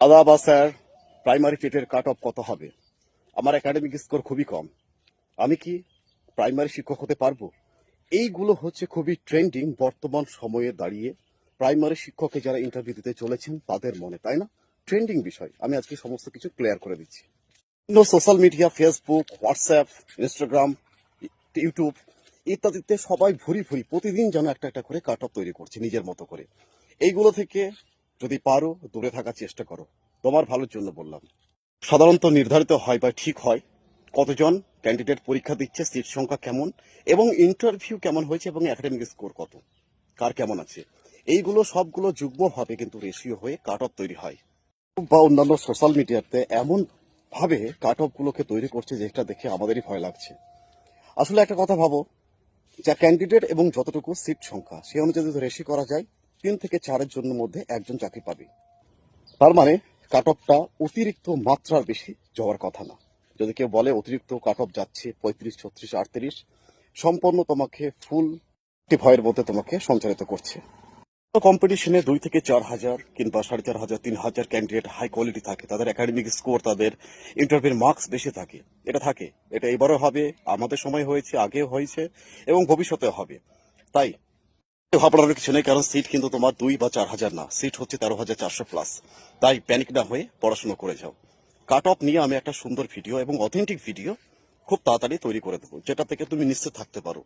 দাদা বা sir primary টেটের কাট অফ কত হবে? আমার একাডেমিক স্কোর খুবই কম। আমি কি প্রাইমারি শিক্ষক হতে পারব? এইগুলো হচ্ছে খুবই ট্রেন্ডিং বর্তমান সময়ে দাঁড়িয়ে প্রাইমারি শিক্ষকে যারা ইন্টারভিউ দিতে চলেছেন, তাদের মনে, তাই না? ট্রেন্ডিং বিষয়। আমি আজকে সমস্ত কিছু ক্লিয়ার করে দিচ্ছি। Social media Facebook WhatsApp Instagram YouTube ইত্যাদিতে সবাই ভরি ভরি, প্রতিদিন যেন একটা একটা করে কাট অফ তৈরি করছে নিজের মতো করে। এইগুলো থেকে যদি পারো, দূরে থাকার চেষ্টা করো। তোমার ভালোর জন্য বললাম। সাধারণত নির্ধারিত হয় বা ঠিক হয় কতজন ক্যান্ডিডেট পরীক্ষা দিচ্ছে সিট সংখ্যা কেমন, এবং ইন্টারভিউ কেমন হয়েছে, এবং একাডেমিক স্কোর কত। কার কেমন আছে। এইগুলো সবগুলো যুগ্মভাবে কিন্তু রেশিও হয়ে কাট অফ তৈরি হয়। বা অন্যান্য সোশ্যাল মিডিয়াতে এমন ভাবে কাট অফ গুলোকে তৈরি করছে যেটা দেখে আমাদেরই ভয় লাগছে। আসলে একটা কথা ভাবো, যা ক্যান্ডিডেট এবং যতটুকু সিট সংখ্যা, সে অনুযায়ী যদি রেশি করা যায় তিন থেকে চারের জন্য মধ্যে একজন চাকরি পাবে। তার মানে কাট অফটা অতিরিক্ত মাত্রার বেশি যাওয়ার কথা না। যদি কেউ বলে অতিরিক্ত কাট অফ যাচ্ছে পঁয়ত্রিশ, ছত্রিশ, আটত্রিশ, সম্পূর্ণ তোমাকে ফুল ভয়ের মধ্যে তোমাকে সঞ্চালিত করছে। কম্পিটিশনে দুই থেকে চার হাজার কিংবা সাড়ে চার হাজার, তিন হাজার ক্যান্ডিডেট হাই কোয়ালিটি থাকে, তাদের একাডেমিক স্কোর তাদের ইন্টারভিউর মার্কস বেশি থাকে। এটা থাকে, এটা এবারও হবে, আমাদের সময় হয়েছে, আগেও হয়েছে এবং ভবিষ্যতেও হবে। তাই ভাবনার কিছু নেই, কারণ সিট কিন্তু তোমার দুই বা চার হাজার না। সিট হচ্ছে তেরো হাজার চারশো প্লাস তাই প্যানিক না হয়ে পড়াশোনা করে যাও। কাট অফ নিয়ে আমি একটা সুন্দর ভিডিও এবং অথেন্টিক ভিডিও খুব তাড়াতাড়ি তৈরি করে দেবো, যেটা থেকে তুমি নিশ্চিত থাকতে পারো।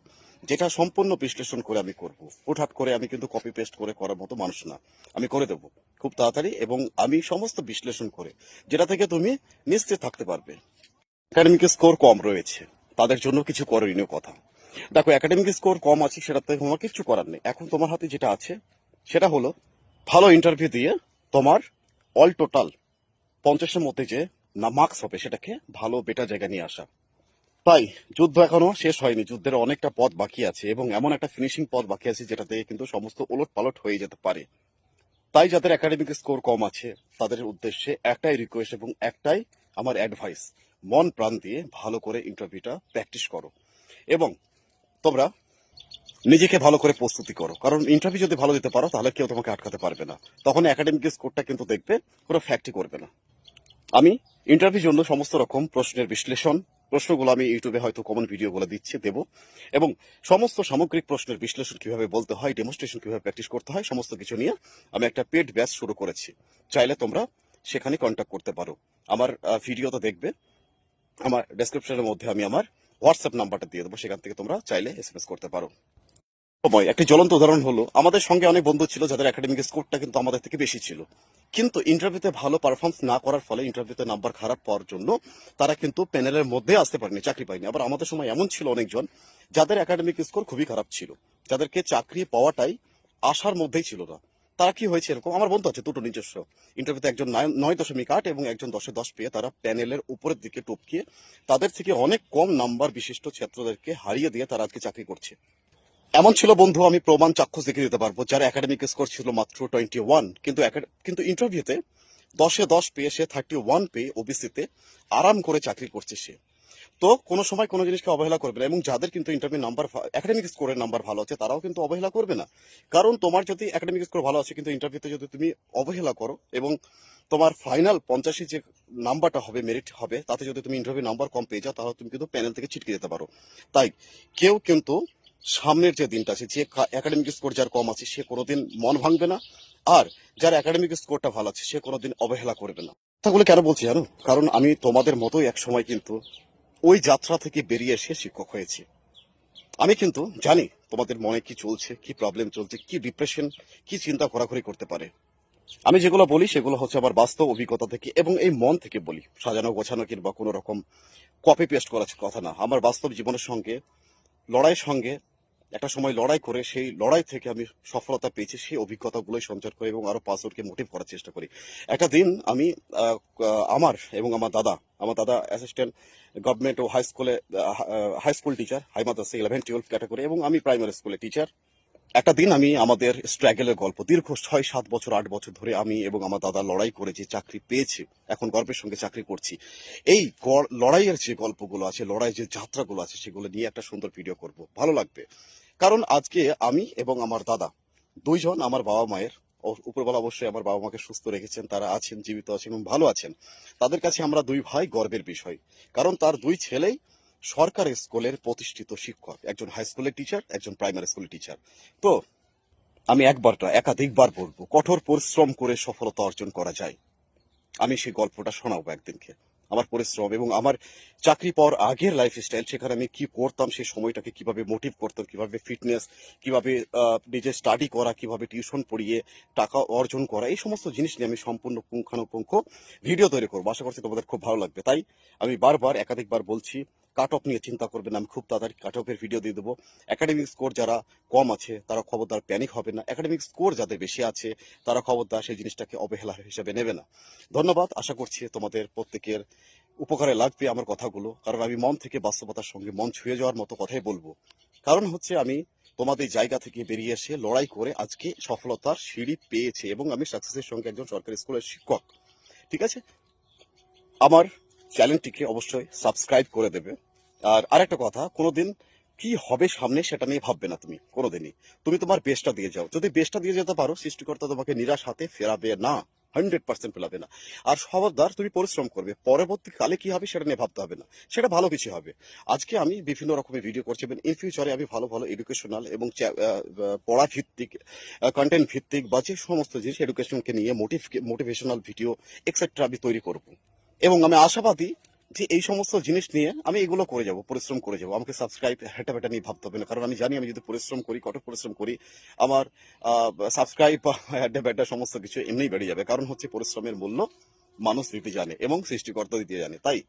যেটা সম্পূর্ণ বিশ্লেষণ করে আমি করব। হুটহাট করে আমি কিন্তু কপি পেস্ট করে করার মতো মানুষ না। আমি করে দেবো খুব তাড়াতাড়ি এবং আমি সমস্ত বিশ্লেষণ করে, যেটা থেকে তুমি নিশ্চিত থাকতে পারবে। একাডেমিক স্কোর কম রয়েছে। তাদের জন্য কিছু করণীয় কথা। দেখো একাডেমিক স্কোর কম আছে সেটাতে তোমার কিছু করার নেই। এখন তোমার হাতে যেটা আছে, সেটা হলো ভালো ইন্টারভিউ দিয়ে তোমার অল টোটাল পঞ্চাশের মধ্যে যে না মার্কস হবে, সেটাকে ভালো বেটার জায়গায় নিয়ে আসা। তাই যুদ্ধ এখনও শেষ হয়নি, যুদ্ধের অনেকটা পথ বাকি আছে এবং এমন একটা ফিনিশিং পথ বাকি আছে যেটা যেটাতে কিন্তু সমস্ত ওলট পালট হয়ে যেতে পারে। তাই যাদের একাডেমিক স্কোর কম আছে, তাদের উদ্দেশ্যে একটাই রিকোয়েস্ট এবং একটাই আমার অ্যাডভাইস মন প্রাণ দিয়ে ভালো করে ইন্টারভিউটা প্র্যাকটিস করো। এবং তোমরা নিজেকে ভালো করে প্রস্তুতি করো। কারণ ইন্টারভিউ যদি ভালো দিতে পারো, তাহলে কেউ তোমাকে আটকাতে পারবে না। তখন একাডেমিক স্কোরটা কিন্তু দেখবে, কোনো ফ্যাক্টই করবে না। আমি ইন্টারভিউর জন্য সমস্ত রকম প্রশ্নের বিশ্লেষণ, প্রশ্নগুলো আমি ইউটিউবে হয়তো কমন ভিডিওগুলো দিচ্ছি, দেব। এবং সমস্ত সামগ্রিক প্রশ্নের বিশ্লেষণ কীভাবে বলতে হয় ডেমনস্ট্রেশন কীভাবে প্র্যাকটিস করতে হয়, সমস্ত কিছু নিয়ে আমি একটা পেড ব্যাচ শুরু করেছি। চাইলে তোমরা সেখানে কন্ট্যাক্ট করতে পারো। আমার ভিডিও তো দেখবে। আমার ডেসক্রিপশনের মধ্যে আমি আমার হোয়াটসঅ্যাপ নাম্বারটা দিয়ে দেবো, সেখান থেকে তোমরা চাইলে এসএমএস করতে পারো। সময় একটি জ্বলন্ত উদাহরণ হলো, আমাদের সঙ্গে অনেক বন্ধু ছিল যাদের একাডেমিক স্কোরটা কিন্তু আমাদের থেকে বেশি ছিল। কিন্তু ইন্টারভিউতে ভালো পারফরমেন্স না করার ফলে ইন্টারভিউতে নাম্বার খারাপ পাওয়ার জন্য তারা কিন্তু প্যানেলের মধ্যে আসতে পারেনি, চাকরি পায়নি। আবার আমাদের সময় এমন ছিল অনেকজন যাদের একাডেমিক স্কোর খুবই খারাপ ছিল, যাদেরকে চাকরি পাওয়াটাই আশার মধ্যেই ছিল না। তারা কি হয়েছে এরকম? আমার বন্ধু আছে, দুটো নিজস্ব। ইন্টারভিউতে একজন নয়- দশমিক আট এবং একজন দশে দশ পেয়ে তারা প্যানেলের উপরের দিকে টপকিয়ে তাদের থেকে অনেক কম নাম্বার বিশিষ্ট ছাত্রদেরকে হারিয়ে দিয়ে তারা আজকে চাকরি করছে। এমন ছিল বন্ধু, আমি প্রমাণ চাক্ষুষ দেখে দিতে পারব। যার একাডেমিক স্কোর ছিল মাত্র টোয়েন্টি ওয়ান কিন্তু কিন্তু ইন্টারভিউতে দশে দশ পেয়ে সে থার্টি ওয়ান পেয়ে ওবিসিতে আরাম করে চাকরি করছে সে। তো কোনো সময় কোনো জিনিসকে অবহেলা করবে না। এবং যাদের কিন্তু ইন্টারভিউ নাম্বার একাডেমিক স্কোরের নাম্বার ভালো আছে, তারাও কিন্তু অবহেলা করবে না। কারণ তোমার যদি একাডেমিক স্কোর ভালো আছে, কিন্তু ইন্টারভিউতে যদি তুমি অবহেলা করো এবং তোমার ফাইনাল পঞ্চাশি যে নাম্বারটা হবে মেরিট হবে, তাতে যদি তুমি ইন্টারভিউ নাম্বার কম পেয়ে যাও, তাহলে তুমি কিন্তু প্যানেল থেকে ছিটকে যেতে পারো। তাই কেউ কিন্তু সামনের যে দিনটা আছে, যে একাডেমিক স্কোর যার কম আছে, সে কোনোদিন মন ভাঙবে না। আর যার একাডেমিক স্কোরটা ভালো আছে, সে কোনোদিন অবহেলা করবে না। কথাগুলো কেন বলছি জানো? কারণ আমি তোমাদের মতোই এক সময় কিন্তু ওই যাত্রা থেকে বেরিয়ে এসে শিক্ষক হয়েছি। আমি কিন্তু জানি তোমাদের মনে কি চলছে, কি প্রবলেম চলছে, কি ডিপ্রেশন কি চিন্তা ঘোরাঘুরি করতে পারে। আমি যেগুলো বলি সেগুলো হচ্ছে আমার বাস্তব অভিজ্ঞতা থেকে এবং এই মন থেকে বলি। সাজানো, গোছানো কিংবা কোনো রকম কপি পেস্ট করা কথা না। আমার বাস্তব জীবনের সঙ্গে, লড়াইয়ের সঙ্গে একটা সময় লড়াই করে, সেই লড়াই থেকে আমি সফলতা পেয়েছি, সেই অভিজ্ঞতাগুলোই সঞ্চার করি এবং আরও পাঁচজনকে মোটিভ করার চেষ্টা করি। একটা দিন আমি আমার এবং আমার দাদা আমার দাদা অ্যাসিস্ট্যান্ট গভর্নমেন্ট ও হাই স্কুলে হাই স্কুল টিচার হাই মাদ্রাসা ইলেভেন টুয়েলভ ক্যাটাগরি এবং আমি প্রাইমারি স্কুলে টিচার একটা দিন আমি আমাদের স্ট্রাগলের গল্প, দীর্ঘ ছয়, সাত বছর, আট বছর ধরে আমি এবং আমার দাদা লড়াই করে যে চাকরি পেয়েছি, এখন গর্বের সঙ্গে চাকরি করছি। এই লড়াইয়ের যে গল্পগুলো আছে লড়াই যে যাত্রাগুলো আছে, সেগুলো নিয়ে একটা সুন্দর ভিডিও করব। ভালো লাগবে। কারণ আজকে আমি এবং আমার দাদা দুইজন আমার বাবা মায়ের উপরবেলা অবশ্যই আমার বাবা মাকে সুস্থ রেখেছেন, তারা আছেন, জীবিত আছেন এবং ভালো আছেন। তাদের কাছে আমরা দুই ভাই গর্বের বিষয়। কারণ তার দুই ছেলেই সরকারি স্কুলের প্রতিষ্ঠিত শিক্ষক। একজন হাই স্কুলের টিচার একজন প্রাইমারি স্কুলের টিচার তো, আমি একবারটা, একাধিকবার বলব, কঠোর পরিশ্রম করে সফলতা অর্জন করা যায়। আমি সেই গল্পটা শোনাবো একদিনকে। আমার পরিশ্রম এবং আমার চাকরি পাওয়ার আগের লাইফ স্টাইল সেখানে আমি কি করতাম, সেই সময়টাকে কীভাবে মোটিভ করতাম, কীভাবে ফিটনেস কীভাবে নিজে স্টাডি করা, কীভাবে টিউশন পড়িয়ে টাকা অর্জন করা, এই সমস্ত জিনিস নিয়ে আমি সম্পূর্ণ পুঙ্খানুপুঙ্খ ভিডিও তৈরি করব। আশা করছি তোমাদের খুব ভালো লাগবে। তাই আমি বারবার, একাধিকবার বলছি কাট অফ নিয়ে চিন্তা করবেন, আমি খুব তাড়াতাড়ি কাট অফের ভিডিও দিয়ে দেবো। একাডেমিক স্কোর যারা কম আছে, তারা খবরদার প্যানিক হবে না। একাডেমিক স্কোর যাদের বেশি আছে, তারা খবরদার সেই জিনিসটাকে অবহেলা হিসেবে নেবে না। ধন্যবাদ, আশা করছি তোমাদের প্রত্যেকের উপকারে লাগবে আমার কথাগুলো। কারণ আমি মন থেকে বাস্তবতার সঙ্গে মন ছুঁয়ে যাওয়ার মতো কথাই বলব। কারণ হচ্ছে আমি তোমাদের জায়গা থেকে বেরিয়ে এসে লড়াই করে আজকে সফলতার সিঁড়ি পেয়েছে এবং আমি সাকসেসের সঙ্গে একজন সরকারি স্কুলের শিক্ষক। ঠিক আছে? আমার চ্যানেলটিকে অবশ্যই সাবস্ক্রাইব করে দেবে। আর আরেকটা কথা, কোনোদিন কি হবে সামনে সেটা নিয়ে ভাববে না তুমি, কোনোদিনই। তুমি তোমার বেস্টটা দিয়ে যাও। যদি বেস্টটা দিয়ে যেতে পারো, সৃষ্টিকর্তা তোমাকে নিরাশ হাতে ফেরাবে না, হান্ড্রেড পার্সেন্ট ফেরাবে না। আর সবরদার তুমি পরিশ্রম করবে। পরবর্তীকালে কি হবে সেটা নিয়ে ভাবতে হবে না। সেটা ভালো কিছু হবে। আজকে আমি বিভিন্ন রকমের ভিডিও করছি, এবং ইন ফিউচারে আমি ভালো ভালো এডুকেশনাল এবং পড়া ভিত্তিক কন্টেন্ট ভিত্তিক বা যে সমস্ত জিনিস এডুকেশনকে নিয়ে মোটিভ মোটিভেশনাল ভিডিও এক্সেট্রা আমি তৈরি করব। এবং আমি আশাবাদী যে এই সমস্ত জিনিস নিয়ে আমি এগুলো করে যাব, পরিশ্রম করে যাব। আমাকে সাবস্ক্রাইব হেঁটা বেটা নিয়ে ভাবতে হবে না। কারণ আমি জানি আমি যদি পরিশ্রম করি, কঠোর পরিশ্রম করি, আমার সাবস্ক্রাইব হেঁটা বেটা সমস্ত কিছু এমনিই বেড়ে যাবে। কারণ হচ্ছে পরিশ্রমের মূল্য মানুষ দিতে জানে এবং সৃষ্টিকর্তা দিতে জানে। তাই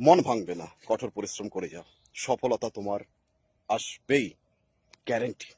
মন ভাঙবে না। কঠোর পরিশ্রম করে যাও। সফলতা তোমার আসবেই। গ্যারেন্টি